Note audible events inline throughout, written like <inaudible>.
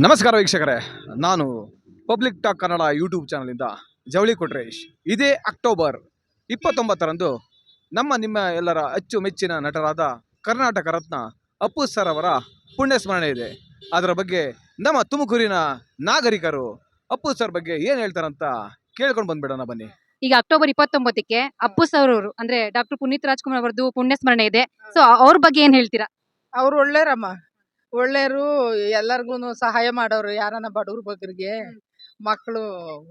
ನಮಸ್ಕಾರ ವೀಕ್ಷಕರೇ. ನಾನು ಪಬ್ಲಿಕ್ ಟಾಕ್ ಕನ್ನಡ ಯೂಟ್ಯೂಬ್ ಚಾನಲಿಂದ ಜವಳಿ ಕೊಟ್ರೇಶ್. ಇದೇ ಅಕ್ಟೋಬರ್ ಇಪ್ಪತ್ತೊಂಬತ್ತರಂದು ನಮ್ಮ ನಿಮ್ಮ ಎಲ್ಲರ ಅಚ್ಚುಮೆಚ್ಚಿನ ನಟರಾದ ಕರ್ನಾಟಕ ರತ್ನ ಅಪ್ಪು ಸರ್ ಅವರ ಪುಣ್ಯ ಸ್ಮರಣೆ ಇದೆ. ಅದರ ಬಗ್ಗೆ ನಮ್ಮ ತುಮಕೂರಿನ ನಾಗರಿಕರು ಅಪ್ಪು ಸರ್ ಬಗ್ಗೆ ಏನು ಹೇಳ್ತಾರಂತ ಕೇಳ್ಕೊಂಡು ಬಂದ್ಬಿಡೋಣ ಬನ್ನಿ. ಈಗ ಅಕ್ಟೋಬರ್ ಇಪ್ಪತ್ತೊಂಬತ್ತಕ್ಕೆ ಅಪ್ಪು ಸರ್ ಅವರು ಅಂದ್ರೆ ಡಾಕ್ಟರ್ ಪುನೀತ್ ರಾಜ್ಕುಮಾರ್ ಅವರದ್ದು ಪುಣ್ಯ ಸ್ಮರಣೆ ಇದೆ. ಸೊ ಅವ್ರ ಬಗ್ಗೆ ಏನ್ ಹೇಳ್ತೀರಾ? ಅವ್ರು ಒಳ್ಳೇರಮ್ಮ. ಒಳ್ಳೆಯರು ಎಲ್ಲರಿಗೂನು ಸಹಾಯ ಮಾಡೋರು ಯಾರನ್ನ ಬಡವ್ರ ಬಗ್ಗರಿಗೆ ಮಕ್ಕಳು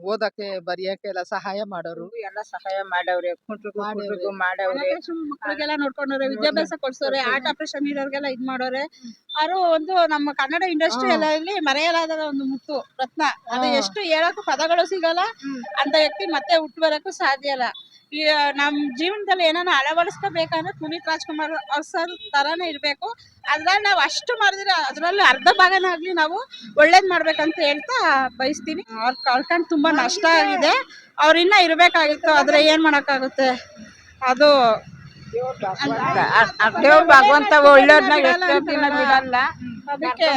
ಓದಕ್ಕೆ ಬರೆಯಕ್ಕೆ ಎಲ್ಲ ಸಹಾಯ ಮಾಡೋರು. ಎಲ್ಲ ಸಹಾಯ ಮಾಡವ್ರೆ ಕುಂಟ್ರಿಗೂ ಮಾಡವ್ರೆ. ಕುಂಟ್ರಿಗೂ ಮಾಡವ್ರೆ ಮಕ್ಕಳಿಗೆಲ್ಲ ನೋಡ್ಕೊಂಡವ್ರೆ ವಿದ್ಯಾಭ್ಯಾಸ ಕೊಡ್ಸೋರೆ ಆರ್ಟ್ ಆಪರೇಷನ್ ಇರೋರ್ಗೆಲ್ಲ ಇದ್ ಮಾಡೋರೆ. ಅವರು ಒಂದು ನಮ್ಮ ಕನ್ನಡ ಇಂಡಸ್ಟ್ರಿ ಎಲ್ಲ ಅಲ್ಲಿ ಮರೆಯಲಾದ ಒಂದು ಮುತ್ತು ರತ್ನ. ಅದು ಎಷ್ಟು ಹೇಳಕ್ಕೂ ಪದಗಳು ಸಿಗಲ್ಲ. ಅಂತ ವ್ಯಕ್ತಿ ಮತ್ತೆ ಹುಟ್ಟು ಬರಕ್ಕೂ ಸಾಧ್ಯ ಇಲ್ಲ. ಈ ನಮ್ ಜೀವನದಲ್ಲಿ ಏನಾನ ಅಳವಡಿಸ್ಕೋಬೇಕಂದ್ರೆ ಪುನೀತ್ ರಾಜ್ಕುಮಾರ್ ಅವ್ರ ಸರ್ ತರಾನೇ ಇರ್ಬೇಕು. ಅದ್ರಲ್ಲಿ ನಾವು ಅಷ್ಟು ಮಾಡಿದ್ರೆ ಅದ್ರಲ್ಲಿ ಅರ್ಧ ಭಾಗನಾಗ್ಲಿ ನಾವು ಒಳ್ಳೇದ್ ಮಾಡ್ಬೇಕಂತ ಹೇಳ್ತಾ ಬಯಸ್ತೀನಿ. ಅವ್ರ ಕಳ್ಕೊಂಡ್ ತುಂಬಾ ನಷ್ಟ ಆಗಿದೆ. ಅವ್ರ ಇನ್ನ ಇರ್ಬೇಕಾಗಿತ್ತು ಆದ್ರೆ ಏನ್ ಮಾಡಕ್ಕಾಗುತ್ತೆ? ಅದು ದೇವ್ರ ಭಗವಂತ ಒಳ್ಳೆಯವ್ರನ್ನ ಬಿಡಲ್ಲ. ಅದಕ್ಕೆ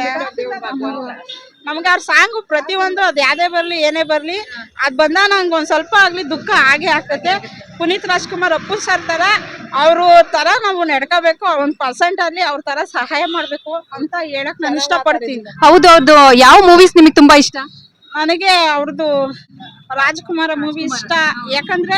ನಮ್ಗೆ ಅವ್ರ ಸಾಂಗು ಪ್ರತಿಯೊಂದು ಅದ್ ಯಾವ್ದೇ ಬರ್ಲಿ ಏನೇ ಬರ್ಲಿ ಅದ್ ಬಂದ ನಂಗೆ ಒಂದ್ ಸ್ವಲ್ಪ ಆಗ್ಲಿ ದುಃಖ ಆಗೇ ಆಗ್ತೈತೆ. ಪುನೀತ್ ರಾಜ್ಕುಮಾರ್ ಅಪ್ಪು ಸರ್ ತರ ಅವರು ತರ ನಾವು ನಡ್ಕೋಬೇಕು ಒಂದ್ ಪರ್ಸೆಂಟ್ ಅಲ್ಲಿ ಅವ್ರ ತರ ಸಹಾಯ ಮಾಡ್ಬೇಕು ಅಂತ ಹೇಳಕ್ ನಾನು ಇಷ್ಟಪಡ್ತೀನಿ. ಹೌದು ಹೌದು. ಯಾವ ಮೂವೀಸ್ ನಿಮಗೆ ತುಂಬಾ ಇಷ್ಟ? ನನಗೆ ಅವ್ರದ್ದು ರಾಜ್ಕುಮಾರ ಮೂವಿ ಇಷ್ಟ. ಯಾಕಂದ್ರೆ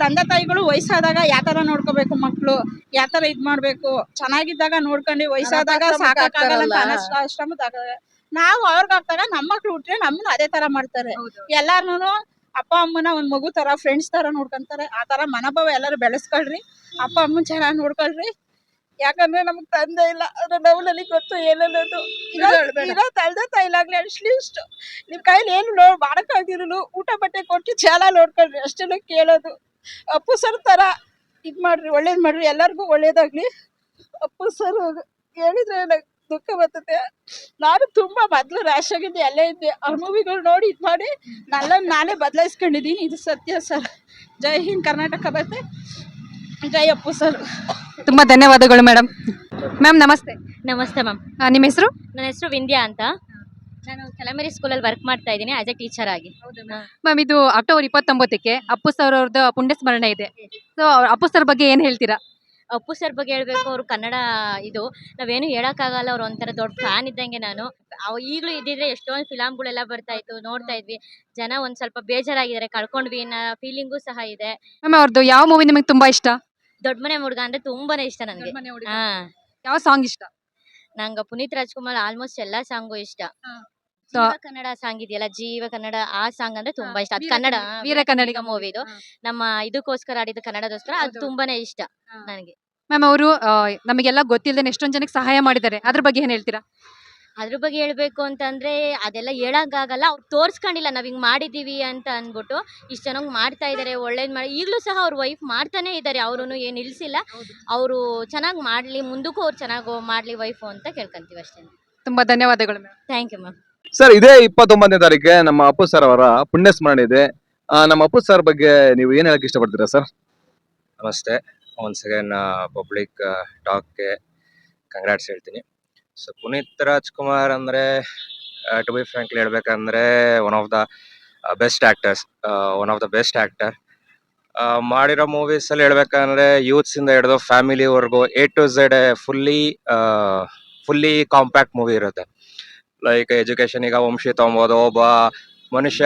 ತಂದೆ ತಾಯಿಗಳು ವಯಸ್ಸಾದಾಗ ಯಾವ ತರ ನೋಡ್ಕೋಬೇಕು ಮಕ್ಳು ಯಾವ ತರ ಇದ್ ಮಾಡ್ಬೇಕು ಚೆನ್ನಾಗಿದ್ದಾಗ ನೋಡ್ಕೊಂಡು ವಯಸ್ಸಾದಾಗ ಸಾಕಾಗಲ್ಲ ಅಂತ ಅನಾಥ ಆಶ್ರಮದಾಗ ನಾವು ಅವ್ರಿಗೆ ಆಗ್ತಾಗ ನಮ್ಮ ಮಕ್ಳು ಹುಟ್ಟ್ರೆ ನಮ್ಮನ್ನ ಅದೇ ತರ ಮಾಡ್ತಾರೆ. ಎಲ್ಲಾರ್ನು ಅಪ್ಪ ಅಮ್ಮನ ಒಂದ್ ಮಗು ತರ ಫ್ರೆಂಡ್ಸ್ ತರ ನೋಡ್ಕೊಂತಾರೆ. ಆ ತರ ಮನೋಭಾವ ಎಲ್ಲರೂ ಬೆಳೆಸ್ಕೊಳ್ರಿ. ಅಪ್ಪ ಅಮ್ಮನ್ ಚೆನ್ನಾಗಿ ನೋಡ್ಕೊಳ್ರಿ. ಯಾಕಂದ್ರೆ ನಮಗ್ ತಂದೆ ಇಲ್ಲ. ಅದ್ರ ನೋವಿನಲ್ಲಿ ಗೊತ್ತು ಏನನ್ನೋದು. ಇರೋ ಇರೋ ತೈಲಾಗ್ಲಿ ಅಟ್ಲೀಸ್ಟ್ ನಿಮ್ ಕೈಲಿ ಏನು ನೋ ಮಾಡಕ್ಕಾಗಿರಲು ಊಟ ಬಟ್ಟೆ ಕೊಟ್ಟು ಚಾಲ ನೋಡ್ಕೊಳ್ರಿ. ಅಷ್ಟೆಲ್ಲ ಕೇಳೋದು. ಅಪ್ಪು ಸರ್ ತರ ಇದ್ ಮಾಡ್ರಿ ಒಳ್ಳೇದ್ ಮಾಡ್ರಿ. ಎಲ್ಲರಿಗೂ ಒಳ್ಳೇದಾಗ್ಲಿ. ಅಪ್ಪು ಸರ್ ಹೇಳಿದ್ರೆ ದುಃಖ ಬರ್ತದೆ. ನಾನು ತುಂಬಾ ಮೊದ್ಲು ರ್ಯಾಶ್ ಆಗಿದ್ದೆ ಅಲ್ಲೇ ಇದ್ದೆ. ಆ ಮೂವಿಗಳು ನೋಡಿ ಇದು ಮಾಡಿ ನನ್ನ ನಾನೇ ಬದಲಾಯಿಸ್ಕೊಂಡಿದ್ದೀನಿ. ಇದು ಸತ್ಯ ಸರ್. ಜೈ ಹಿಂದ್ ಕರ್ನಾಟಕ ಬರ್ತೆ. ಜೈ ಅಪ್ಪು ಸರ್. ತುಂಬಾ ಧನ್ಯವಾದಗಳು ಮೇಡಮ್ ಮ್ಯಾಮ್ ನಮಸ್ತೆ. ನಮಸ್ತೆ ಮ್ಯಾಮ್. ನಿಮ್ಮ ಹೆಸರು? ನನ್ನ ಹೆಸರು ವಿಂದ್ಯಾ ಅಂತ. ನಾನು ಕೆಲಮರಿ ಸ್ಕೂಲಲ್ಲಿ ವರ್ಕ್ ಮಾಡ್ತಾ ಇದ್ದೀನಿ ಆಸ್ ಎ ಟೀಚರ್ ಆಗಿ. ಮ್ಯಾಮ್. ಇದು ಅಕ್ಟೋಬರ್ ಇಪ್ಪತ್ತೊಂಬತ್ತಕ್ಕೆ ಅಪ್ಪು ಸರ್ ಅವ್ರದ್ದು ಪುಣ್ಯ ಸ್ಮರಣೆ ಇದೆ. ಸೊ ಅಪ್ಪು ಸರ್ ಬಗ್ಗೆ ಏನು ಹೇಳ್ತೀರಾ? ಅಪ್ಪು ಸರ್ ಬಗ್ಗೆ ಹೇಳ್ಬೇಕು ಅವರು ಕನ್ನಡ ಇದು. ನಾವೇನು ಹೇಳೋಕ್ಕಾಗಲ್ಲ ಅವ್ರು ಒಂಥರ ದೊಡ್ಡ ಫ್ಯಾನ್ ಇದ್ದಂಗೆ ನಾನು. ಅವ್ ಈಗಲೂ ಇದ್ದಿದ್ರೆ ಎಷ್ಟೊಂದು ಫಿಲಮ್ಗಳೆಲ್ಲ ಬರ್ತಾ ಇತ್ತು ನೋಡ್ತಾ ಇದ್ವಿ. ಜನ ಒಂದ್ ಸ್ವಲ್ಪ ಬೇಜಾರಾಗಿದ್ದಾರೆ ಕಳ್ಕೊಂಡ್ವಿ ಅನ್ನೋ ಫೀಲಿಂಗು ಸಹ ಇದೆ. ಮ್ಯಾಮ್ ಅವ್ರದ್ದು ಯಾವ ಮೂವಿ ನಿಮಗೆ ತುಂಬಾ ಇಷ್ಟ? ದೊಡ್ಡ ಮನೆ ಹುಡುಗ ಅಂದ್ರೆ ತುಂಬಾನೇ ಇಷ್ಟ ನನಗೆ. ಹಾ. ಯಾವ ಸಾಂಗ್ ಇಷ್ಟ? ನಂಗೆ ಪುನೀತ್ ರಾಜ್ಕುಮಾರ್ ಆಲ್ಮೋಸ್ಟ್ ಎಲ್ಲಾ ಸಾಂಗು ಇಷ್ಟ. ಜೀವ ಕನ್ನಡ ಸಾಂಗ್ ಇದೆಯಲ್ಲ? ಜೀವ ಕನ್ನಡ ಆ ಸಾಂಗ್ ಅಂದ್ರೆ ತುಂಬಾ ಇಷ್ಟ. ಅದು ಕನ್ನಡ ವೀರ ಕನ್ನಡಿಗ ಮೂವಿದು ನಮ್ಮ ಇದಕ್ಕೋಸ್ಕರ ಆಡಿದ ಕನ್ನಡದೋಸ್ಕರ ಅದು ತುಂಬಾನೇ ಇಷ್ಟ ನನಗೆ. ಮ್ಯಾಮ್ ಅವರು ನಮಗೆಲ್ಲ ಗೊತ್ತಿಲ್ಲದೆ ಎಷ್ಟೊಂದ್ ಜನಕ್ಕೆ ಸಹಾಯ ಮಾಡಿದ್ದಾರೆ. ಅದ್ರ ಬಗ್ಗೆ ಏನ್ ಹೇಳ್ತೀರಾ? ಅದ್ರ ಬಗ್ಗೆ ಹೇಳ್ಬೇಕು ಅಂತಂದ್ರೆ ಅದೆಲ್ಲ ಹೇಳಕ್ಕಾಗಲ್ಲ. ಅವ್ರು ತೋರ್ಸ್ಕೊಂಡಿಲ್ಲ. ನಾವ್ ಹಿಂಗ್ ಮಾಡಿದೀವಿ ಅಂತ ಅನ್ಬಿಟ್ಟು ಇಷ್ಟ ಚೆನ್ನಾಗಿ ಮಾಡ್ತಾ ಇದಾರೆ ಒಳ್ಳೇದ್ ಮಾಡಿ. ಈಗಲೂ ಸಹ ಅವ್ರ ವೈಫ್ ಮಾಡ್ತಾನೆ ಇದಾರೆ. ಅವ್ರು ಏನ್ ನಿಲ್ಸಿಲ್ಲ. ಅವರು ಚೆನ್ನಾಗಿ ಮಾಡ್ಲಿ ಮುಂದಕ್ಕೂ ಅವ್ರು ಚೆನ್ನಾಗಿ ಮಾಡ್ಲಿ ವೈಫು ಅಂತ ಕೇಳ್ಕೊಂತೀವಿ ಅಷ್ಟೇ. ತುಂಬಾ ಧನ್ಯವಾದಗಳು ma'am thank you ma'am sir ಇದೇ ಇಪ್ಪತ್ತೊಂಬತ್ತನೇ ತಾರೀಕೆ ನಮ್ಮ ಅಪ್ಪು ಸರ್ ಅವರ ಪುಣ್ಯ ಸ್ಮರಣೆ ಇದೆ ನಮ್ಮ ಅಪ್ಪು ಸರ್ ಬಗ್ಗೆ ನೀವು ಏನ್ ಹೇಳಕ್ ಇಷ್ಟಪಡ್ತೀರಾ ಸರ್ ನಮಸ್ತೆ. ಒನ್ ಸೆಕೆಂಡ್ ಪಬ್ಲಿಕ್ ಟಾಕ್ಗೆ ಕಂಗ್ರಾಟ್ಸ್ ಹೇಳ್ತೀನಿ. ಸೊ ಪುನೀತ್ ರಾಜ್ಕುಮಾರ್ ಅಂದರೆ ಟು ಬಿ ಫ್ರಾಂಕ್ಲಿ ಹೇಳ್ಬೇಕಂದ್ರೆ one of the best actors one of the best actor ಮಾಡಿರೋ ಮೂವೀಸಲ್ಲಿ ಹೇಳ್ಬೇಕಂದ್ರೆ ಯೂತ್ಸಿಂದ ಹಿಡಿದು ಫ್ಯಾಮಿಲಿವರೆಗೂ A to Z fully fully compact movie ಇರುತ್ತೆ. ಲೈಕ್ ಎಜುಕೇಶನ್ ಈಗ ವಂಶಿ ತೊಗೊಬೋದು ಒಬ್ಬ ಮನುಷ್ಯ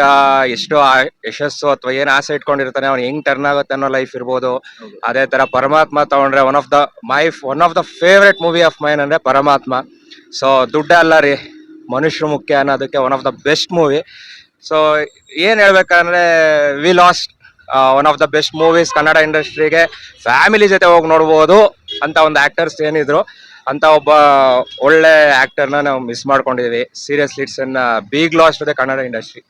ಎಷ್ಟು ಆ- ಯಶಸ್ಸು ಅಥವಾ ಏನ್ ಆಸೆ ಇಟ್ಕೊಂಡಿರ್ತಾನೆ ಅವ್ನು ಹೆಂಗ್ ಟರ್ನ್ ಆಗುತ್ತೆ ಅನ್ನೋ ಲೈಫ್ ಇರ್ಬೋದು. ಅದೇ ತರ ಪರಮಾತ್ಮ ತಗೊಂಡ್ರೆ one of the my one of the favourite movie of mine ಅಂದ್ರೆ ಪರಮಾತ್ಮ. ಸೊ ದುಡ್ಡ ಅಲ್ಲ ರೀ ಮನುಷ್ಯರು ಮುಖ್ಯ ಅನ್ನೋದಕ್ಕೆ one of the best movie so ಏನ್ ಹೇಳ್ಬೇಕಂದ್ರೆ we lost one of the best movies Kannada ಇಂಡಸ್ಟ್ರಿಗೆ ಫ್ಯಾಮಿಲಿ ಜೊತೆ ಹೋಗಿ ನೋಡ್ಬೋದು ಅಂತ ಒಂದು ಆಕ್ಟರ್ಸ್ ಏನಿದ್ರು. ಅಂತ ಒಬ್ಬ ಒಳ್ಳೆ ಆಕ್ಟರ್ನ ನಾವು ಮಿಸ್ ಮಾಡ್ಕೊಂಡಿದೀವಿ. ಸೀರಿಯಸ್ ಲೀಡ್ಸ್ ಅನ್ನ ಬಿಗ್ ಲಾಸ್ ಇದೆ ಕನ್ನಡ ಇಂಡಸ್ಟ್ರಿ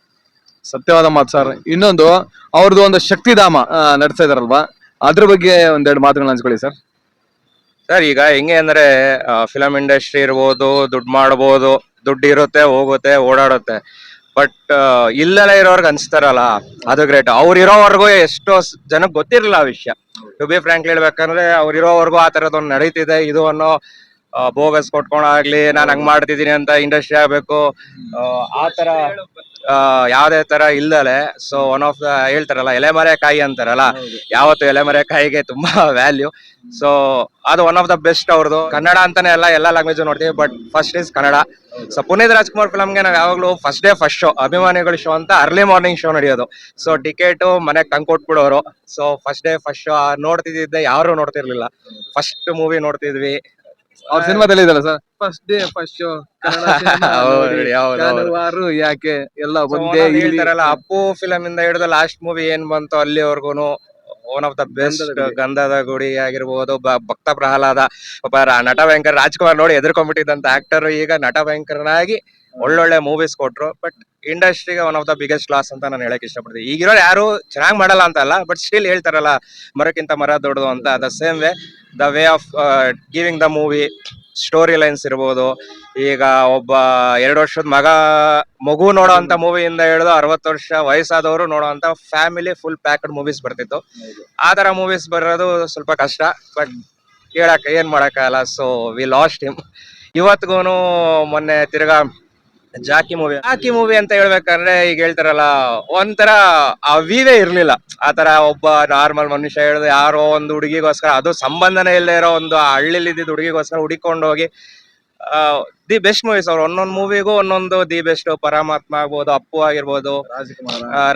ಸತ್ಯವಾದ ಮಾತು ಸರ್ ಇನ್ನೊಂದು ಅವ್ರದ್ದು ಒಂದು ಶಕ್ತಿಧಾಮ ಆ, ನಡೆಸ್ತಾ ಇದಾರಲ್ವಾ? ಅದ್ರ ಬಗ್ಗೆ ಒಂದೆರಡು ಮಾತುಗಳನ್ನ ಹಂಚ್ಕೊಳ್ಳಿ ಸರ್ ಸರ್ ಈಗ ಹೆಂಗೆ ಅಂದ್ರೆ ಫಿಲಂ ಇಂಡಸ್ಟ್ರಿ ಇರ್ಬೋದು ದುಡ್ಡು ಮಾಡ್ಬೋದು ದುಡ್ಡು ಇರುತ್ತೆ ಹೋಗುತ್ತೆ ಓಡಾಡುತ್ತೆ. ಬಟ್ ಇಲ್ಲೆಲ್ಲ ಇರೋರ್ಗೆ ಅನ್ಸ್ತಾರಲ್ಲ ಅದು ಗ್ರೇಟ್ ಅವ್ರು ಇರೋವರೆಗೂ ಎಷ್ಟೋ ಸ್- ಜನಕ್ಕೆ ಗೊತ್ತಿರಲಿಲ್ಲ ಆ ವಿಷಯ. ಟು ಬಿ ಫ್ರಾಂಕ್ಲಿ ಹೇಳ್ಬೇಕಂದ್ರೆ ಅವ್ರು ಇರೋವರೆಗೂ ಆ ಥರದೊಂದು ನಡೀತಿದೆ. ಇದು ಅನ್ನೋ ಬೋಗಸ್ ಕೊಟ್ಕೊಳಾಗ್ಲಿ ನಾನು ಹಂಗ್ ಮಾಡ್ತಿದೀನಿ ಅಂತ ಇಂಡಸ್ಟ್ರಿ ಆಗ್ಬೇಕು. ಆ, ತರ ಯಾವ್ದೇ ತರ ಇಲ್ದಲೆ ಸೊ ಒನ್ ಆಫ್ ದ ಹೇಳ್ತಾರಲ್ಲ ಎಲೆಮರೆ ಕಾಯಿ ಅಂತಾರಲ್ಲ ಯಾವತ್ತು ಎಲೆಮರೆ ಕಾಯಿಗೆ ತುಂಬಾ ವ್ಯಾಲ್ಯೂ ಸೊ ಅದು ಒನ್ ಆಫ್ ದ ಬೆಸ್ಟ್ ಅವ್ರದ್ದು ಕನ್ನಡ ಅಂತಾನೆ ಅಲ್ಲ ಎಲ್ಲ ಲ್ಯಾಂಗ್ವೇಜ್ ನೋಡ್ತೀವಿ but first is Kannada. So Puneeth Rajkumar ಫಿಲಮ್ಗೆ ನಾವು ಯಾವಾಗಲೂ ಫಸ್ಟ್ ಡೇ ಫಸ್ಟ್ ಶೋ ಅಭಿಮಾನಿಗಳ ಶೋ ಅಂತ ಅರ್ಲಿ ಮಾರ್ನಿಂಗ್ ಶೋ ನಡೆಯೋದು. ಸೊ ಟಿಕೆಟ್ ಮನೆಗೆ ತಂಗ್ ಕೊಟ್ಬಿಡೋರು. So first day first show ನೋಡ್ತಿದ್ದೆ ಯಾರು ನೋಡ್ತಿರ್ಲಿಲ್ಲ. ಫಸ್ಟ್ ಮೂವಿ ನೋಡ್ತಿದ್ವಿ. ಅವ್ರ ಸಿನಿಮಾದಲ್ಲಿ ಇದಲ್ಲ sir? First day first show ಹೌದು. ಯಾಕೆ ಎಲ್ಲ ಬಂದೇ ಒಂದೇ ಹೇಳ್ತಾರಲ್ಲ ಅಪ್ಪು ಫಿಲಮ್ ಇಂದ ಹಿಡಿದು ಲಾಸ್ಟ್ ಮೂವಿ ಏನ್ ಬಂತು ಅಲ್ಲಿವರೆಗೂ ಒನ್ ಆಫ್ ದ ಬೆಸ್ಟ್ ಗಂಧದ ಗುಡಿ. ಆಗಿರ್ಬೋದು ಭಕ್ತ ಪ್ರಹ್ಲಾದ ನಟ ಭಯಂಕರ್ ರಾಜ್ಕುಮಾರ್ ನೋಡಿ ಎದುರ್ಕೊಂಡ್ಬಿಟ್ಟಿದ್ದಂತ ಆಕ್ಟರ್ ಈಗ ನಟ ಭಯಂಕರನಾಗಿ ಒಳ್ಳೊಳ್ಳೆ ಮೂವೀಸ್ ಕೊಟ್ರು. ಬಟ್ ಇಂಡಸ್ಟ್ರಿಗೆ one of the biggest loss ಅಂತ ನಾನು ಹೇಳಕ್ ಇಷ್ಟಪಡ್ತೀನಿ. ಈಗಿರೋರು ಯಾರು ಚೆನ್ನಾಗಿ ಮಾಡಲ್ಲ ಅಂತ ಅಲ್ಲ ಬಟ್ ಸ್ಟಿಲ್ ಹೇಳ್ತಾರಲ್ಲ ಮರಕ್ಕಿಂತ ಮರ ದೊಡ್ಡದು ಅಂತ. The same way the way of giving the movie story lines ಇರ್ಬೋದು ಈಗ ಒಬ್ಬ ಎರಡು ವರ್ಷದ ಮಗ ಮಗು ನೋಡೋ ಅಂತ ಮೂವಿಯಿಂದ ಹಿಡಿದು ಅರವತ್ತು ವರ್ಷ ವಯಸ್ಸಾದವರು ನೋಡೋ ಅಂತ ಫ್ಯಾಮಿಲಿ ಫುಲ್ ಪ್ಯಾಕ್ಡ್ ಮೂವೀಸ್ ಬರ್ತಿತ್ತು. ಆ ತರ ಮೂವೀಸ್ ಬರೋದು ಸ್ವಲ್ಪ ಕಷ್ಟ. ಬಟ್ ಹೇಳಕ್ ಏನ್ ಮಾಡಕ್ಕಾಗಲ್ಲ. ಸೊ ವಿ ಲಾಸ್ಟ್ ಹಿಮ್ ಇವತ್ಗೂನು ಮೊನ್ನೆ ತಿರ್ಗಾ ಜಾಕಿ ಮೂವಿ ಜಾಕಿ ಮೂವಿ ಅಂತ ಹೇಳ್ಬೇಕಂದ್ರೆ ಈಗ ಹೇಳ್ತಾರಲ್ಲ ಒಂಥರ ಆ ವಿವೇ ಇರ್ಲಿಲ್ಲ ಆತರ ಒಬ್ಬ ನಾರ್ಮಲ್ ಮನುಷ್ಯ ಹೇಳಿದ್ರು ಯಾರೋ ಒಂದು ಹುಡುಗಿಗೋಸ್ಕರ ಅದು ಸಂಬಂಧನೇ ಇಲ್ಲದೆ ಇರೋ ಒಂದು ಹಳ್ಳಿಲಿ ಇದ್ದಿದ್ದು ಹುಡುಗಿಗೋಸ್ಕರ ಹುಡುಕೊಂಡೋಗಿ ಹೋಗಿ ದಿ ಬೆಸ್ಟ್ ಮೂವೀಸ್ ಅವ್ರು. ಒಂದೊಂದು ಮೂವಿಗೂ ಒಂದೊಂದು ದಿ ಬೆಸ್ಟ್ ಪರಮಾತ್ಮ ಆಗ್ಬೋದು ಅಪ್ಪು ಆಗಿರ್ಬೋದು.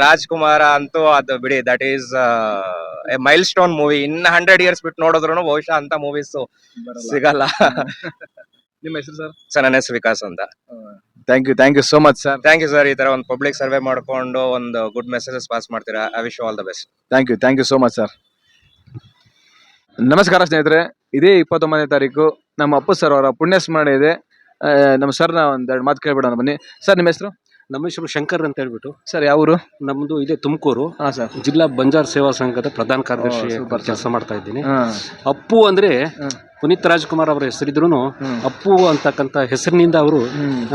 ರಾಜ್ಕುಮಾರ. ಅಂತೂ ಅದು ಬಿಡಿ that is a milestone movie in hundred years ಬಿಟ್ಟು ನೋಡಿದ್ರು ಬಹುಶಃ ಅಂತ ಮೂವೀಸ್ ಸಿಗಲ್ಲ. <laughs> ನಿಮ್ಮ ಹೆಸರು ಸರ್? ಸರ್ ನನ್ನ ಹೆಸರು ವಿಕಾಸ್ ಅಂತ. Thank you thank you so much sir thank you sir ಈ ತರ ಒಂದು ಪಬ್ಲಿಕ್ ಸರ್ವೆ ಮಾಡ್ಕೊಂಡು ಒಂದು ಗುಡ್ ಮೆಸೇಜಸ್ ಪಾಸ್ ಮಾಡ್ತೀರಾ. I wish all the best thank you thank you so much sir ನಮಸ್ಕಾರ ಸ್ನೇಹಿತರೆ. ಇದೇ ಇಪ್ಪತ್ತೊಂಬತ್ತನೇ ತಾರೀಕು. ನಮ್ಮ ಅಪ್ಪು ಸರ್ ಅವರ ಪುಣ್ಯ ಸ್ಮರಣೆ ಇದೆ. ಆ, ನಮ್ಮ ಸರ್ನ ಒಂದೆರಡು ಮಾತು ಕೇಳ್ಬಿಡೋಣ ಬನ್ನಿ. ಸರ್ ನಿಮ್ಮ ಹೆಸರು? ನಮ್ಮ ಹೆಸರು ಶಂಕರ್ ಅಂತ ಹೇಳ್ಬಿಟ್ಟು. ಸರ್ ಯಾವ ಊರು? ನಮ್ದು ಇದೆ ತುಮಕೂರು. ಹಾಂ ಸರ್. ಜಿಲ್ಲಾ ಬಂಜಾರ್ ಸೇವಾ ಸಂಘದ ಪ್ರಧಾನ ಕಾರ್ಯದರ್ಶಿ ಕೆಲಸ ಮಾಡ್ತಾ ಇದ್ದೀನಿ. ಹಾಂ. ಅಪ್ಪು ಅಂದ್ರೆ ಪುನೀತ್ ರಾಜ್ಕುಮಾರ್ ಅವರ ಹೆಸರಿದ್ರು. ಅಪ್ಪು ಅಂತಕ್ಕಂಥ ಹೆಸರಿನಿಂದ ಅವರು.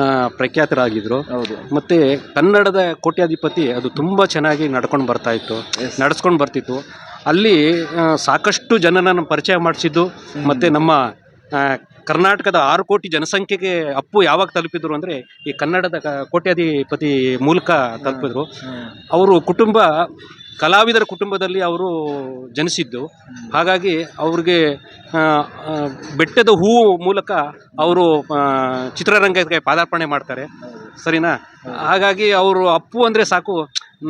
ಆ, ಪ್ರಖ್ಯಾತರಾಗಿದ್ರು. ಹೌದು. ಮತ್ತೆ ಕನ್ನಡದ ಕೋಟ್ಯಾಧಿಪತಿ ಅದು ತುಂಬಾ ಚೆನ್ನಾಗಿ ನಡ್ಕೊಂಡು ಬರ್ತಾ ಇತ್ತು. ನಡೆಸ್ಕೊಂಡು ಬರ್ತಿತ್ತು. ಅಲ್ಲಿ ಆ, ಸಾಕಷ್ಟು ಜನರನ್ನು ಪರಿಚಯ ಮಾಡಿಸಿದ್ದು ಮತ್ತೆ ನಮ್ಮ ಕರ್ನಾಟಕದ ಆರು ಕೋಟಿ ಜನಸಂಖ್ಯೆಗೆ ಅಪ್ಪು ಯಾವಾಗ ತಲುಪಿದ್ರು ಅಂದ್ರೆ ಈ ಕನ್ನಡದ ಕೋಟ್ಯಾಧಿಪತಿ ಮೂಲಕ ತಲುಪಿದ್ರು. ಅವರು ಕುಟುಂಬ ಕಲಾವಿದರ ಕುಟುಂಬದಲ್ಲಿ ಅವರು ಜನಿಸಿದ್ದು. ಹಾಗಾಗಿ ಅವ್ರಿಗೆ ಬೆಟ್ಟದ ಹೂವು ಮೂಲಕ ಅವರು ಚಿತ್ರರಂಗಕ್ಕೆ ಪಾದಾರ್ಪಣೆ ಮಾಡ್ತಾರೆ. ಸರಿನಾ? ಹಾಗಾಗಿ ಅವರು ಅಪ್ಪು ಅಂದರೆ ಸಾಕು.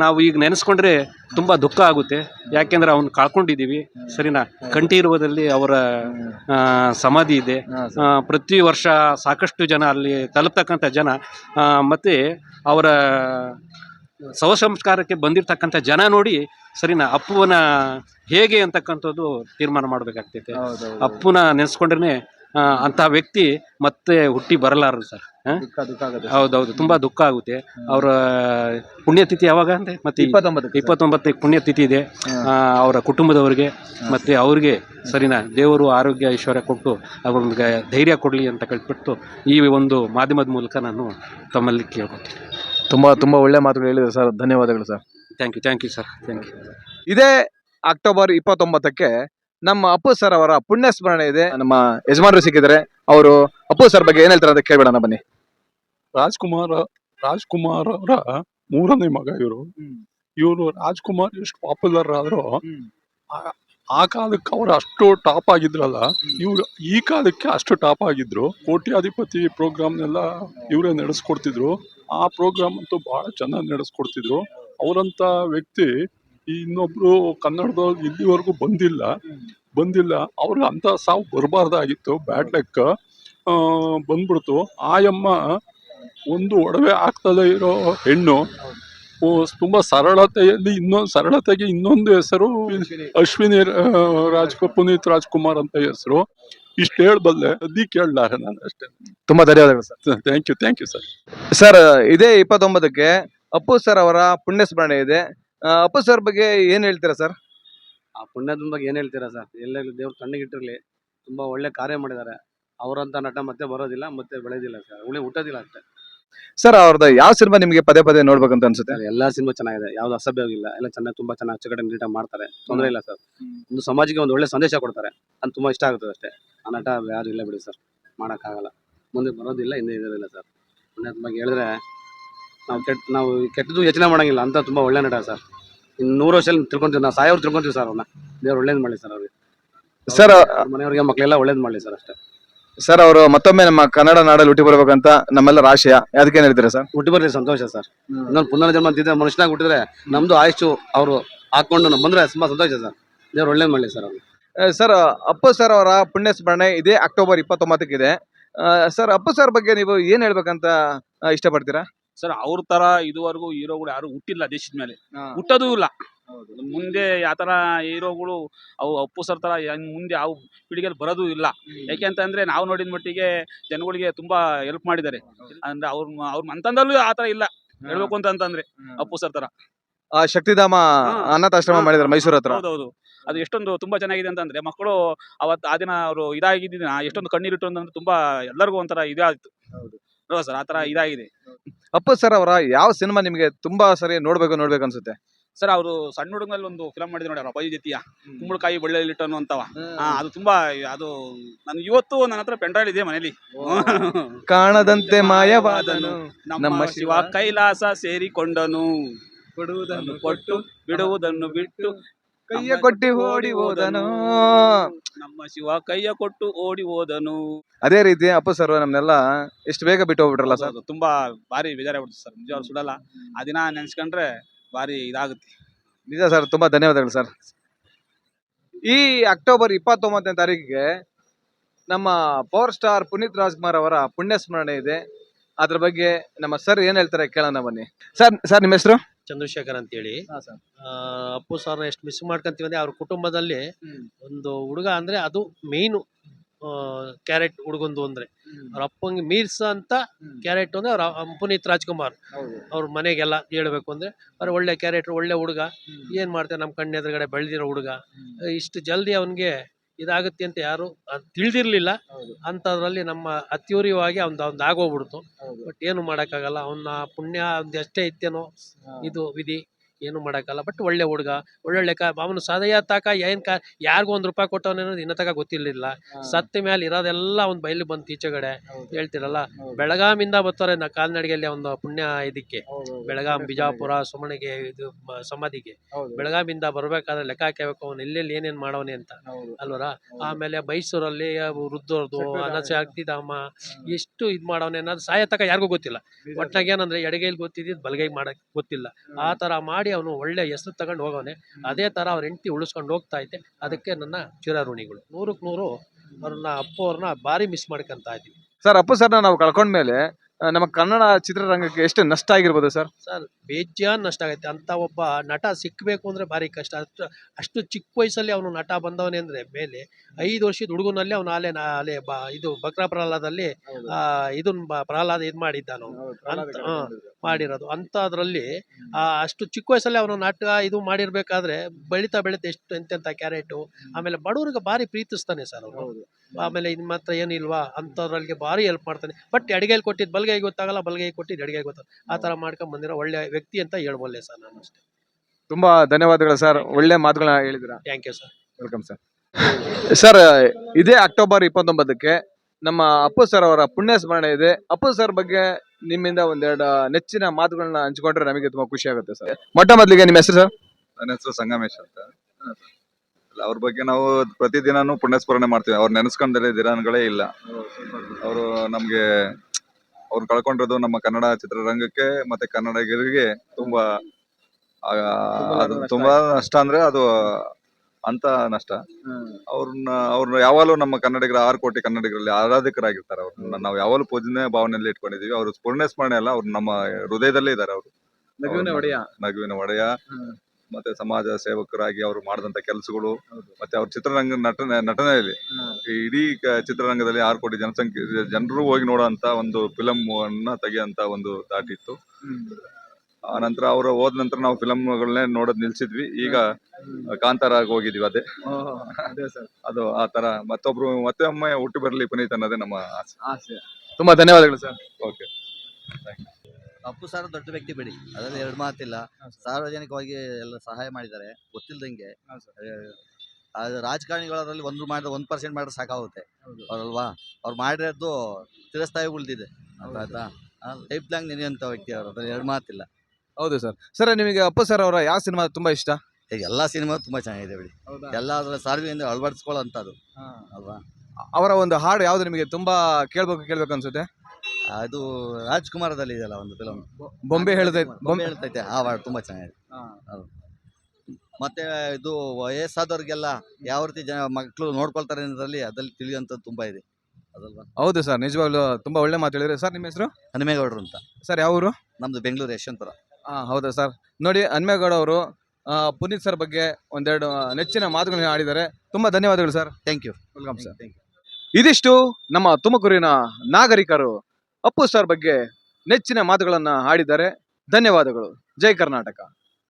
ನಾವು ಈಗ ನೆನೆಸ್ಕೊಂಡ್ರೆ ತುಂಬ ದುಃಖ ಆಗುತ್ತೆ. ಯಾಕೆಂದ್ರೆ ಅವನು ಕಳ್ಕೊಂಡಿದ್ದೀವಿ. ಸರಿನಾ? ಕಂಠೀರ್ವದಲ್ಲಿ ಅವರ ಸಮಾಧಿ ಇದೆ. ಪ್ರತಿ ವರ್ಷ ಸಾಕಷ್ಟು ಜನ ಅಲ್ಲಿ ತಲುಪ್ತಕ್ಕಂಥ ಜನ ಮತ್ತೆ ಅವರ ಶವ ಸಂಸ್ಕಾರಕ್ಕೆ ಬಂದಿರತಕ್ಕಂಥ ಜನ ನೋಡಿ ಸರಿನಾ ಅಪ್ಪುವನ ಹೇಗೆ ಅಂತಕ್ಕಂಥದ್ದು ತೀರ್ಮಾನ ಮಾಡಬೇಕಾಗ್ತೈತೆ. ಅಪ್ಪುನ ನೆನೆಸ್ಕೊಂಡ್ರೆ ಅಂಥ ವ್ಯಕ್ತಿ ಮತ್ತೆ ಹುಟ್ಟಿ ಬರಲಾರರು ಸರ್ ಹೌದೌದು ತುಂಬಾ ದುಃಖ ಆಗುತ್ತೆ. ಅವರ ಪುಣ್ಯತಿಥಿ ಯಾವಾಗ ಅಂದ್ರೆ ಮತ್ತೆ ಇಪ್ಪತ್ತೊಂಬತ್ತಕ್ಕೆ ಇಪ್ಪತ್ತೊಂಬತ್ತು ಪುಣ್ಯತಿಥಿ ಇದೆ ಅವರ ಕುಟುಂಬದವರಿಗೆ ಮತ್ತೆ ಅವ್ರಿಗೆ ಸರಿನಾ ದೇವರು ಆರೋಗ್ಯ ಐಶ್ವರ್ಯ ಕೊಟ್ಟು ಅವ್ರಿಗೆ ಧೈರ್ಯ ಕೊಡಲಿ ಅಂತ ಕಳ್ಬಿಟ್ಟು ಈ ಒಂದು ಮಾಧ್ಯಮದ ಮೂಲಕ ನಾನು ತಮ್ಮಲ್ಲಿ ಕೇಳ್ಕೊತೀನಿ. ತುಂಬಾ ತುಂಬಾ ಒಳ್ಳೆ ಮಾತುಗಳು ಹೇಳಿದ್ರು ಸರ್. ಧನ್ಯವಾದಗಳು sir. Thank you thank you sir thank you ಇದೇ ಅಕ್ಟೋಬರ್ ಇಪ್ಪತ್ತೊಂಬತ್ತಕ್ಕೆ ನಮ್ಮ ಅಪ್ಪು ಸರ್ ಅವರ ಪುಣ್ಯ ಸ್ಮರಣೆ ಇದೆ. ನಮ್ಮ ಯಜಮಾನರು ಸಿಕ್ಕಿದ್ದಾರೆ ಅವರು ಅಪ್ಪು ಸರ್ ಬಗ್ಗೆ ಏನ್ ಹೇಳ್ತಾರೆ ಅಂತ ಕೇಳ್ಬೇಡಣ ಬನ್ನಿ. ರಾಜ್ಕುಮಾರ್ ರಾಜ್ಕುಮಾರ್ ಅವರ ಮೂರನೇ ಮಗ ಇವರು. ಇವರು ರಾಜ್ಕುಮಾರ್ ಎಷ್ಟು ಪಾಪ್ಯುಲರ್ ಆದ್ರು ಆ- ಆ ಕಾಲಕ್ಕೆ ಅವ್ರು ಅಷ್ಟು ಟಾಪ್ ಆಗಿದ್ರಲ್ಲ ಇವ್ರು ಈ ಕಾಲಕ್ಕೆ ಅಷ್ಟು ಟಾಪ್ ಆಗಿದ್ರು. ಕೋಟ್ಯಾಧಿಪತಿ ಪ್ರೋಗ್ರಾಮ್ನೆಲ್ಲ ಇವರೇ ನಡೆಸ್ಕೊಡ್ತಿದ್ರು. ಆ ಪ್ರೋಗ್ರಾಮ್ ಅಂತೂ ಬಹಳ ಚೆನ್ನಾಗಿ ನಡೆಸ್ಕೊಡ್ತಿದ್ರು. ಅವರಂತ ವ್ಯಕ್ತಿ ಇನ್ನೊಬ್ರು ಕನ್ನಡದವ್ರು ಇಲ್ಲಿವರೆಗೂ ಬಂದಿಲ್ಲ. ಬಂದಿಲ್ಲ. ಅವ್ರಿಗೆ ಅಂತ ಸಾವು ಬರಬಾರ್ದಾಗಿತ್ತು. ಬ್ಯಾಡ್ ಲೆಕ್ಕ ಬಂದ್ಬಿಡ್ತು. ಆಯಮ್ಮ ಒಂದು ಒಡವೆ ಆಗ್ತದೆ ಇರೋ ಹೆಣ್ಣು ತುಂಬಾ ಸರಳತೆಯಲ್ಲಿ ಇನ್ನೊಂದು, ಸರಳತೆಗೆ ಇನ್ನೊಂದು ಹೆಸರು ಅಶ್ವಿನಿ ರಾಜ್, ಪುನೀತ್ ರಾಜ್ಕುಮಾರ್ ಅಂತ ಹೆಸರು. ಇಷ್ಟು ಹೇಳ್ಬಲ್ಲೆ ಅದಿ ಕೇಳಲಾರೆ ನಾನು ಅಷ್ಟೇ. ತುಂಬಾ ಧನ್ಯವಾದಗಳು sir. Thank you thank you sir sir ಇದೇ ಇಪ್ಪತ್ತೊಂಬತ್ತಕ್ಕೆ ಅಪ್ಪು ಸರ್ ಅವರ ಪುಣ್ಯ ಸ್ಮರಣೆ ಇದೆ. ಆ, ಅಪ್ಪು ಸರ್ ಬಗ್ಗೆ ಏನ್ ಹೇಳ್ತೀರಾ ಸರ್ ಆ ಪುಣ್ಯದ ಬಗ್ಗೆ ಏನು ಹೇಳ್ತೀರಾ ಸರ್ ಎಲ್ಲೆಲ್ಲಿ ದೇವ್ರು ತಣ್ಣಗಿಟ್ಟಿರಲಿ ತುಂಬ ಒಳ್ಳೆ ಕಾರ್ಯ ಮಾಡಿದ್ದಾರೆ. ಅವರಂತ ನಟ ಮತ್ತೆ ಬರೋದಿಲ್ಲ ಮತ್ತೆ ಬೆಳೆಯೋದಿಲ್ಲ ಸರ್ ಉಳಿ ಹುಟ್ಟೋದಿಲ್ಲ ಅಷ್ಟೇ. ಸರ್ ಅವ್ರದ್ದು ಯಾವ ಸಿನಿಮಾ ನಿಮಗೆ ಪದೇ ಪದೇ ನೋಡ್ಬೇಕಂತ ಅನ್ಸುತ್ತೆ? ಎಲ್ಲಾ ಸಿನಿಮಾ ಚೆನ್ನಾಗಿದೆ. ಯಾವ್ದು ಅಸಭ್ಯವಾಗಿಲ್ಲ. ಎಲ್ಲ ಚೆನ್ನಾಗಿ ತುಂಬಾ ಚೆನ್ನಾಗಿ ಅಚ್ಚುಕಟ್ಟೆ ನೀಟಾಗಿ ಮಾಡ್ತಾರೆ. ತೊಂದರೆ ಇಲ್ಲ ಸರ್. ಒಂದು ಸಮಾಜಕ್ಕೆ ಒಂದು ಒಳ್ಳೆ ಸಂದೇಶ ಕೊಡ್ತಾರೆ. ಅದು ತುಂಬಾ ಇಷ್ಟ ಆಗುತ್ತದೆ ಅಷ್ಟೇ. ಆ ನಟ ಯಾರು ಇಲ್ಲ ಬಿಡಿ ಸರ್. ಮಾಡೋಕ್ಕಾಗಲ್ಲ. ಮುಂದೆ ಬರೋದಿಲ್ಲ ಹಿಂದೆ ಇರೋದಿಲ್ಲ ಸರ್. ಪುಣ್ಯದ ಬಗ್ಗೆ ಹೇಳಿದ್ರೆ ನಾವು ಕೆಟ್ಟ ನಾವು ಕೆಟ್ಟದ್ದು ಯೋಚನೆ ಮಾಡಂಗಿಲ್ಲ. ಅಂತ ತುಂಬಾ ಒಳ್ಳೆ ನಟ ಸರ್. ಇನ್ನು ನೂರು ವರ್ಷ ತಿಳ್ಕೊಂತೀವಿ. ನಾವು ಸಾಯೋರು ತಿಳ್ಕೊಂತೀವಿ ಸರ್ ಅವ್ರನ್ನ ದೇವ್ರು ಒಳ್ಳೇದು ಮಾಡಲಿ ಸರ್ ಅವ್ರಿಗೆ. ಸರ್ ಮನೆಯವ್ರಿಗೆ ಮಕ್ಕಳೆಲ್ಲ ಒಳ್ಳೇದು ಮಾಡಲಿ ಸರ್ ಅಷ್ಟೇ. ಸರ್ ಅವರು ಮತ್ತೊಮ್ಮೆ ನಮ್ಮ ಕನ್ನಡ ನಾಡಲ್ಲಿ ಹುಟ್ಟಿ ಬರ್ಬೇಕಂತ ನಮ್ಮೆಲ್ಲರ ಆಶಯ ಅದಕ್ಕೇನು ಹೇಳ್ತೀರಾ ಸರ್ ಹುಟ್ಟಿ ಬರಲಿ ಸಂತೋಷ ಸರ್ ಇನ್ನೊಂದು ಪುನರ್ಜನ್ಮ ಅಂತಿದ್ರೆ ಮನುಷ್ಯನಾಗಿ ಹುಟ್ಟಿದ್ರೆ ನಮ್ದು ಆಯುಷು ಅವರು ಹಾಕೊಂಡು ನಮ್ ಬಂದ್ರೆ ತುಂಬಾ ಸಂತೋಷ ಸರ್ ದೇವ್ರು ಒಳ್ಳೆ ಮಾಡಲಿ ಸರ್ ಸರ್ ಅಪ್ಪು ಸರ್ ಅವರ ಪುಣ್ಯ ಸ್ಮರಣೆ ಇದೇ. ಅಕ್ಟೋಬರ್ ಇಪ್ಪತ್ತೊಂಬತ್ತಕ್ಕಿದೆ ಸರ್ ಅಪ್ಪು ಸರ್ ಬಗ್ಗೆ ನೀವು ಏನ್ ಹೇಳ್ಬೇಕಂತ ಆ, ಇಷ್ಟಪಡ್ತೀರಾ? ಸರ್ ಅವ್ರ ತರ ಇದುವರೆಗೂ ಹೀರೋಗಳು ಯಾರು ಹುಟ್ಟಿಲ್ಲ ದೇಶದ ಮೇಲೆ. ಹುಟ್ಟೋದು ಇಲ್ಲ. ಮುಂದೆ ಯಾವ ತರ ಹೀರೋಗಳು ಅವು ಅಪ್ಪು ಸರ್ ತರ ಏನ್ ಮುಂದೆ ಯಾವ ಪೀಳಿಗೆಯಲ್ಲಿ ಬರೋದು ಇಲ್ಲ. ಯಾಕೆ ಅಂತಂದ್ರೆ ನಾವು ನೋಡಿದ ಮಟ್ಟಿಗೆ ಜನಗಳಿಗೆ ತುಂಬಾ ಹೆಲ್ಪ್ ಮಾಡಿದ್ದಾರೆ. ಅಂದ್ರೆ ಅವ್ರ ಅವ್ರ ಮಂತಂದಲ್ಲೂ ಆ ತರ ಇಲ್ಲ. ಹೇಳ್ಬೇಕು ಅಂತ ಅಂತಂದ್ರೆ ಅಪ್ಪು ಸರ್ ತರ. ಆ, ಶಕ್ತಿಧಾಮ. ಅನಾಥಾಶ್ರಮ ಮಾಡಿದ್ದಾರೆ ಮೈಸೂರು ಹತ್ರ. ಹೌದೌದು. ಅದು ಎಷ್ಟೊಂದು ತುಂಬಾ ಚೆನ್ನಾಗಿದೆ ಅಂತಂದ್ರೆ ಮಕ್ಕಳು ಅವತ್ತು ಆ ದಿನ ಅವರು ಇದಾಗಿದ್ದ ದಿನ ಎಷ್ಟೊಂದು ಕಣ್ಣೀರಿಟ್ಟು ಅಂತಂದ್ರೆ ತುಂಬಾ ಎಲ್ಲರಿಗೂ ಒಂಥರ ಇದಾಯ್ತು. ಹೌದು. ಸರ್ ಆ ತರ ಇದಾಗಿದೆ. ಅಪ್ಪು ಸರ್ ಅವರ ಯಾವ ಸಿನಿಮಾ ನಿಮಗೆ ತುಂಬಾ ಸರಿ ನೋಡ್ಬೇಕು ನೋಡ್ಬೇಕು ಅನ್ಸುತ್ತೆ? ಸರ್ ಅವರು ಸಣ್ಣ ಹುಡುಗನಲ್ಲಿ ಒಂದು ಫಿಲಂ ಮಾಡಿದ್ರು ನೋಡಿ ಅವ್ರ ಅಪ್ಪಾಜಿ ಜೊತೆಯ ಕುಂಬಳಕಾಯಿ ಬಳ್ಳಿಟ್ಟು ಅನ್ನುವಂತವ ಹಾ ಅದು ತುಂಬಾ ಅದು ನನ್ಗೆ ಇವತ್ತು ನನ್ನ ಹತ್ರ ಪೆಂಡ್ರಾಯ್ಡ್ ಇದೆ ಮನೇಲಿ. <laughs> ಕಾಣದಂತೆ ಮಾಯವಾದನು. ನಮ್ಮ ಶಿವ ಕೈಲಾಸ ಸೇರಿಕೊಂಡನು. ಕೊಡುವುದನ್ನು ಕೊಟ್ಟು ಬಿಡುವುದನ್ನು ಬಿಟ್ಟು ಕೈಯ ಕೊಟ್ಟಿ ಓಡಿ ಹೋದನು. ನಮ್ಮ ಶಿವ ಕೈಯ ಕೊಟ್ಟು ಓಡಿ ಹೋದನು. ಅದೇ ರೀತಿ ಅಪ್ಪ ಸರ್ ನಮ್ನೆಲ್ಲ ಎಷ್ಟು ಬೇಗ ಬಿಟ್ಟು ಹೋಗ್ಬಿಟ್ರಲ್ಲ ಸರ್? ಅದು ತುಂಬಾ ಭಾರಿ ಬೇಜಾರಾಗ್ಬಿಡ್ತು ಸರ್. ನಿಜವಾಗ್ಲೂ ಸುಡಲ್ಲ. ಆ ದಿನ ನೆನ್ಸ್ಕೊಂಡ್ರೆ ಭಾರಿ ಇದಾಗುತ್ತೆ. ನಿಜ ಸರ್ ತುಂಬ ಧನ್ಯವಾದಗಳು ಸರ್. ಈ ಅಕ್ಟೋಬರ್ ಇಪ್ಪತ್ತೊಂಬತ್ತನೇ ತಾರೀಕಿಗೆ ನಮ್ಮ ಪವರ್ ಸ್ಟಾರ್ ಪುನೀತ್ ರಾಜ್ಕುಮಾರ್ ಅವರ ಪುಣ್ಯ ಸ್ಮರಣೆ ಇದೆ. ಅದ್ರ ಬಗ್ಗೆ ನಮ್ಮ ಸರ್ ಏನ್ ಹೇಳ್ತಾರೆ ಕೇಳೋಣ ಬನ್ನಿ. ಸರ್ ಸರ್ ನಿಮ್ಮ ಹೆಸರು? ಚಂದ್ರಶೇಖರ್ ಅಂತೇಳಿ. ಸರ್. ಆ, ಅಪ್ಪು ಸರ್ ಎಷ್ಟು ಮಿಸ್ ಮಾಡ್ಕೊಂತೀವಿ ಅಂದ್ರೆ ಅವ್ರ ಕುಟುಂಬದಲ್ಲಿ ಒಂದು ಹುಡುಗ ಅಂದ್ರೆ ಅದು ಮೇಯ್ನು ಕ್ಯಾರೆಟ್ ಹುಡುಗಂದು ಅಂದ್ರೆ. ಅವ್ರ ಅಪ್ಪಂಗೆ ಮೀರ್ಸ ಅಂತ ಕ್ಯಾರೆಟ್ ಅಂದ್ರೆ ಅವ್ರ ಪುನೀತ್ ರಾಜ್ಕುಮಾರ್. ಅವ್ರ ಮನೆಗೆಲ್ಲ ಹೇಳ್ಬೇಕು ಅಂದ್ರೆ ಅವ್ರ ಒಳ್ಳೆ ಕ್ಯಾರೆಕ್ಟರ್ ಒಳ್ಳೆ ಹುಡುಗ. ಏನ್ ಮಾಡ್ತಾರೆ ನಮ್ಮ ಕಣ್ಣ ಎದುರುಗಡೆ ಬೆಳೆದಿರೋ ಹುಡುಗ? ಇಷ್ಟು ಜಲ್ದಿ ಅವನಿಗೆ ಇದಾಗುತ್ತೆ ಅಂತ ಯಾರು ತಿಳಿದಿರ್ಲಿಲ್ಲ. ಅಂಥದ್ರಲ್ಲಿ ನಮ್ಮ ಅತಿವರಿವಾಗಿ ಅವ್ನ ಅವ್ನ ಆಗೋಗ್ಬಿಡ್ತು. ಬಟ್ ಏನು ಮಾಡೋಕ್ಕಾಗಲ್ಲ. ಅವನ ಪುಣ್ಯ ಅವ್ನ ಎಷ್ಟೇ ಇತ್ತೇನೋ ಇದು ವಿಧಿ. ಏನು ಮಾಡೋಕ್ಕಲ್ಲ ಬಟ್ ಒಳ್ಳೆ ಹುಡುಗ ಒಳ್ಳೊಳ್ಳೆ ಕ ಅವನು ಸದಯ ತಾಕ ಏನ್ ಕಾ ಯಾರಿಗೂ ಒಂದು ರೂಪಾಯಿ ಕೊಟ್ಟವನ ಅನ್ನೋದು ಇನ್ನ ತಕ ಗೊತ್ತಿರ್ಲಿಲ್ಲ. ಸತ್ತ ಮೇಲೆ ಇರೋದೆಲ್ಲ ಒಂದು ಬಯಲು ಬಂತು ಈಚೆಗಡೆ ಹೇಳ್ತಿರಲ್ಲ ಬೆಳಗಾಮಿಂದ ಬರ್ತಾರೆ ನಾ ಕಾಲ್ನಡಿಗೆಯಲ್ಲಿ ಒಂದು ಪುಣ್ಯ ಇದಕ್ಕೆ. ಬೆಳಗಾಂ ಬಿಜಾಪುರ ಸುಮಣಿಗೆ ಇದು ಸಮಾಧಿಗೆ. ಬೆಳಗಾಮಿಂದ ಬರ್ಬೇಕಾದ್ರೆ ಲೆಕ್ಕ ಹಾಕಬೇಕು ಅವನು ಎಲ್ಲೆಲ್ಲಿ ಏನೇನ್ ಮಾಡವನೆ ಅಂತ. ಅಲ್ವರ? ಆಮೇಲೆ ಮೈಸೂರಲ್ಲಿ ವೃದ್ಧರದು ಆಗ್ತಿದ್ದಾಮ ಎಷ್ಟು ಇದ್ ಮಾಡೋನೆ ಅನ್ನೋದು ಸಾಯ ತಕ ಯಾರಿಗೂ ಗೊತ್ತಿಲ್ಲ. ಒಟ್ನಾಗ ಏನಂದ್ರೆ ಎಡಗೈಲಿ ಗೊತ್ತಿದ್ದು ಬಲಗೈ ಮಾಡಕ್ ಗೊತ್ತಿಲ್ಲ. ಆ ತರ ಮಾಡಿ ಅವನು ಒಳ್ಳೆ ಹೆಸರು ತಗೊಂಡು ಹೋಗವನೆ. ಅದೇ ತರ ಅವ್ರ ಹೆಂಡತಿ ಉಳಿಸ್ಕೊಂಡು ಹೋಗ್ತಾ ಐತೆ. ಅದಕ್ಕೆ ನನ್ನ ಚಿರಋಣಿಗಳು ನೂರಕ್ಕೆ ನೂರು ಅವ್ರನ್ನ, ಅಪ್ಪು ಅವ್ರನ್ನ ಭಾರಿ ಮಿಸ್ ಮಾಡ್ಕೊಂತ ಇದ್ದೀವಿ. ಸರ್, ಅಪ್ಪು ಸರ್ನ ನಾವು ಕಳ್ಕೊಂಡ್ಮೇಲೆ ನಮ್ಮ ಕನ್ನಡ ಚಿತ್ರರಂಗಕ್ಕೆ ಎಷ್ಟು ನಷ್ಟ ಆಗಿರ್ಬೋದು ಸರ್? ಸರ್ ಬೇಜಾನ್ ನಷ್ಟ ಆಗೈತೆ. ಅಂತ ಒಬ್ಬ ನಟ ಸಿಕ್ಬೇಕು ಅಂದ್ರೆ ಭಾರಿ ಕಷ್ಟ. ಅಷ್ಟು ಅಷ್ಟು ಚಿಕ್ಕ ವಯಸ್ಸಲ್ಲಿ ಅವನು ನಟ ಬಂದವನೇ ಅಂದ್ರೆ ಮೇಲೆ ಐದು ವರ್ಷದ ಹುಡುಗನಲ್ಲಿ ಅವನು ಅಲ್ಲೇ ಬಾ ಇದು ಬಕ್ರ ಪ್ರಹ್ಲಾದಲ್ಲಿ ಆ ಇದನ್ ಬ- ಪ್ರಹ್ಲಾದ ಇದ್ ಮಾಡಿದ್ದಾನು. ಅಂತ ಮಾಡಿರೋದು. ಅಂಥದ್ರಲ್ಲಿ ಆ ಅಷ್ಟು ಚಿಕ್ಕ ವಯಸ್ಸಲ್ಲಿ ಅವನು ನಾಟಕ ಇದು ಮಾಡಿರ್ಬೇಕಾದ್ರೆ ಬೆಳೀತಾ ಬೆಳೀತಾ ಎಷ್ಟು ಎಂತೆಂಥ ಕ್ಯಾರೆಟು ಆಮೇಲೆ ಬಡವ್ರಿಗೆ ಭಾರಿ ಪ್ರೀತಿಸ್ತಾನೆ ಸರ್ ಅವನು. ಆಮೇಲೆ ಇನ್ನು ಮಾತ್ರ ಏನಿಲ್ವಾ? ಅಂಥವ್ರಲ್ಲಿಗೆ ಭಾರಿ ಹೆಲ್ಪ್ ಮಾಡ್ತಾನೆ. ಬಟ್ ಎಡಗೈಲಿ ಕೊಟ್ಟಿದ್ದು ಬಲ್ಗೆ ಗೊತ್ತಾಗಲ್ಲ ಬಲ್ಗೆ ಕೊಟ್ಟಿದ್ದು ಎಡಗೈಗೆ ಗೊತ್ತಾಗಲ್ಲ ಆ ಥರ ಮಾಡ್ಕೊಂಡ್ ಬಂದಿರೋ ಒಳ್ಳೆ ವ್ಯಕ್ತಿ ಅಂತ ಹೇಳ್ಬಲ್ಲೆ ಸರ್ ನಾನು ಅಷ್ಟೇ. ತುಂಬಾ ಧನ್ಯವಾದಗಳು ಸರ್. ಒಳ್ಳೆ ಮಾತುಗಳನ್ನ ಹೇಳಿದಿರ thank you sir welcome sir sir ಇದೇ ಅಕ್ಟೋಬರ್ ಇಪ್ಪತ್ತೊಂಬತ್ತಕ್ಕೆ ನಮ್ಮ ಅಪ್ಪು ಸರ್ ಅವರ ಪುಣ್ಯ ಸ್ಮರಣೆ ಇದೆ. ಅಪ್ಪು ಸರ್ ಬಗ್ಗೆ ನಿಮ್ಮಿಂದ ಒಂದೆರಡು ನೆಚ್ಚಿನ ಮಾತುಗಳನ್ನ ಹಂಚಿಕೊಂಡ್ರೆ ನಮಗೆ ತುಂಬಾ ಖುಷಿ ಆಗುತ್ತೆ ಸರ್. ಮೊಟ್ಟ ಮೊದಲಿಗೆ ನಿಮ್ಮ ಹೆಸರು ಸರ್ ನನ್ನ ಹೆಸರು ಸಂಗಮೇಶ್ ಅಂತ. ಅವ್ರ ಬಗ್ಗೆ ನಾವು ಪ್ರತಿದಿನಾನು ಪುಣ್ಯಸ್ಮರಣೆ ಮಾಡ್ತೀವಿ. ಅವ್ರು ನೆನೆಸ್ಕೊಂಡರೆ ದಿನಗಳೇ ಇಲ್ಲ. ಅವರು ನಮ್ಗೆ ಅವ್ರು ಕಳ್ಕೊಂಡಿರೋದು ನಮ್ಮ ಕನ್ನಡ ಚಿತ್ರರಂಗಕ್ಕೆ ಮತ್ತೆ ಕನ್ನಡಿಗರಿಗೆ ತುಂಬಾ ಆ, ಅದು ತುಂಬಾ ನಷ್ಟ ಅಂದ್ರೆ ಅದು ಅಂತ ನಷ್ಟ. ಅವ್ರನ್ನ ಅವ್ರ ಯಾವಾಗಲೂ ನಮ್ಮ ಕನ್ನಡಿಗರ ಆರು ಕೋಟಿ ಕನ್ನಡಿಗರಲ್ಲಿ ಆರಾಧಕರಾಗಿರ್ತಾರೆ ಅವ್ರನ್ನ ನಾವು ಯಾವಾಗಲೂ ಪೂಜನೆ ಭಾವನೆಯಲ್ಲಿ ಇಟ್ಕೊಂಡಿದೀವಿ. ಅವ್ರ ಪುಣ್ಯ ಸ್ಮರಣೆ ಅಲ್ಲ ಅವ್ರು ನಮ್ಮ ಹೃದಯದಲ್ಲೇ ಇದ್ದಾರೆ ಅವರು. ನಗುವಿನ ಒಡೆಯ. ನಗುವಿನ ಒಡೆಯ. ಮತ್ತೆ ಸಮಾಜ ಸೇವಕರಾಗಿ ಅವರು ಮಾಡಿದಂತ ಕೆಲಸಗಳು ಮತ್ತೆ ಅವ್ರ ಚಿತ್ರರಂಗ ನಟನೆ ನಟನೆಯಲ್ಲಿ ಈ ಇಡೀ ಕ- ಚಿತ್ರರಂಗದಲ್ಲಿ ಆರು ಕೋಟಿ ಜನಸಂಖ್ಯೆ ಜನರು ಹೋಗಿ ನೋಡುವಂತ ಒಂದು ಫಿಲಂ ಅನ್ನ ತೆಗೆಯುವಂತ ಒಂದು ದಾಟಿತ್ತು. ಆ ನಂತರ ಅವರು ಹೋದ ನಂತರ ನಾವು ಫಿಲಂಗಳನ್ನೇ ನೋಡೋದ್ ನಿಲ್ಸಿದ್ವಿ. ಈಗ ಕಾಂತಾರ ಆಗಿ ಹೋಗಿದ್ವಿ ಅದೇ. ಅದು ಆ ತರ ಮತ್ತೊಬ್ರು ಮತ್ತೆ ಒಮ್ಮೆ ಹುಟ್ಟು ಬರಲಿ ಪುನೀತ್ ಅನ್ನೋದೇ ನಮ್ಮ ಆಸೆ. ತುಂಬಾ ಧನ್ಯವಾದಗಳು ಸರ್. ಓಕೆ. ಅಪ್ಪು ಸರ್ ದೊಡ್ಡ ವ್ಯಕ್ತಿ ಬಿಡಿ. ಅದರಲ್ಲಿ ಎರಡು ಮಾತಿಲ್ಲ. ಸಾರ್ವಜನಿಕವಾಗಿ ಎಲ್ಲ ಸಹಾಯ ಮಾಡಿದ್ದಾರೆ. ಗೊತ್ತಿಲ್ಲದಂಗೆ ರಾಜಕಾರಣಿಗಳು ರಾಜಕಾರಣಿಗಳಲ್ಲಿ ಒಂದು ಮಾಡಿದ್ರೆ ಒಂದು ಪರ್ಸೆಂಟ್ ಮಾಡಿದ್ರೆ ಸಾಕಾಗುತ್ತೆ. ಅವರಲ್ವಾ? ಅವ್ರು ಮಾಡಿರೋದು ತಿರಸ್ತಾಯಿ ಉಳಿದಿದೆ. ಆಯ್ತಾ? ಲೈಫ್ ಲಾಂಗ್ ನೆನೆಯುವಂಥ ವ್ಯಕ್ತಿ ಅವರು. ಅದ್ರಲ್ಲಿ ಎರಡು ಮಾತಿಲ್ಲ. ಹೌದು ಸರ್. ಸರ್ ನಿಮಗೆ ಅಪ್ಪು ಸರ್ ಅವರ ಯಾವ ಸಿನಿಮಾ ತುಂಬಾ ಇಷ್ಟ? ಈಗ ಎಲ್ಲ ಸಿನಿಮಾ ತುಂಬಾ ಚೆನ್ನಾಗಿದೆ ಬಿಡಿ. ಎಲ್ಲ ಅದರ ಸಾರ್ವಜನಿಕ ಅಳವಡಿಸ್ಕೊಳ್ಳೋ ಅಂಥದ್ದು ಅಲ್ವಾ? ಅವರ ಒಂದು ಹಾಡು ಯಾವುದು ನಿಮಗೆ ತುಂಬಾ ಕೇಳ್ಬೇಕು ಕೇಳ್ಬೇಕು ಅನ್ಸುತ್ತೆ? ಅದು ರಾಜ್ಕುಮಾರದಲ್ಲಿ ಇದೆಯಲ್ಲ ಒಂದು ಫಿಲಮ್ ಬೊಂಬೆ ಹೇಳ್ತೈತೆ. ಬೊಂಬೆ ಹೇಳ್ತೈತೆ. ಆ ವಾರ್ಡ್ ತುಂಬಾ ಚೆನ್ನಾಗಿದೆ. ಹೌದು. ಮತ್ತೆ ಇದು ವಯಸ್ಸಾದವ್ರಿಗೆಲ್ಲ ಯಾವ ರೀತಿ ಜನ ಮಕ್ಕಳು ನೋಡ್ಕೊಳ್ತಾರೆ ಅನ್ನೋದ್ರಲ್ಲಿ ಅದ್ರಲ್ಲಿ ತಿಳಿಯುವಂಥದ್ದು ತುಂಬಾ ಇದೆ. ಅದಲ್ವಾ? ಹೌದು ಸರ್. ನಿಜವಾಗ್ಲೂ ತುಂಬಾ ಒಳ್ಳೆ ಮಾತು ಹೇಳಿದ್ರೆ. ಸರ್ ನಿಮ್ಮ ಹೆಸರು? ಹನುಮೇಗೌಡರು ಅಂತ. ಸರ್ ಯಾವ ಊರು? ನಮ್ದು ಬೆಂಗಳೂರು ಯಶವಂತಪುರ. ಹಾ ಹೌದಾ ಸರ್. ನೋಡಿ ಹನುಮೇಗೌಡ ಅವರು ಆ, ಪುನೀತ್ ಸರ್ ಬಗ್ಗೆ ಒಂದೆರಡು ನೆಚ್ಚಿನ ಮಾತುಗಳನ್ನ ಆಡಿದ್ದಾರೆ. ತುಂಬಾ ಧನ್ಯವಾದಗಳು sir. Thank you welcome sir ಇದಿಷ್ಟು ನಮ್ಮ ತುಮಕೂರಿನ ನಾಗರಿಕರು ಅಪ್ಪು ಸರ್ ಬಗ್ಗೆ ನೆಚ್ಚಿನ ಮಾತುಗಳನ್ನು ಆಡಿದ್ದಾರೆ ಧನ್ಯವಾದಗಳು. ಜೈ ಕರ್ನಾಟಕ.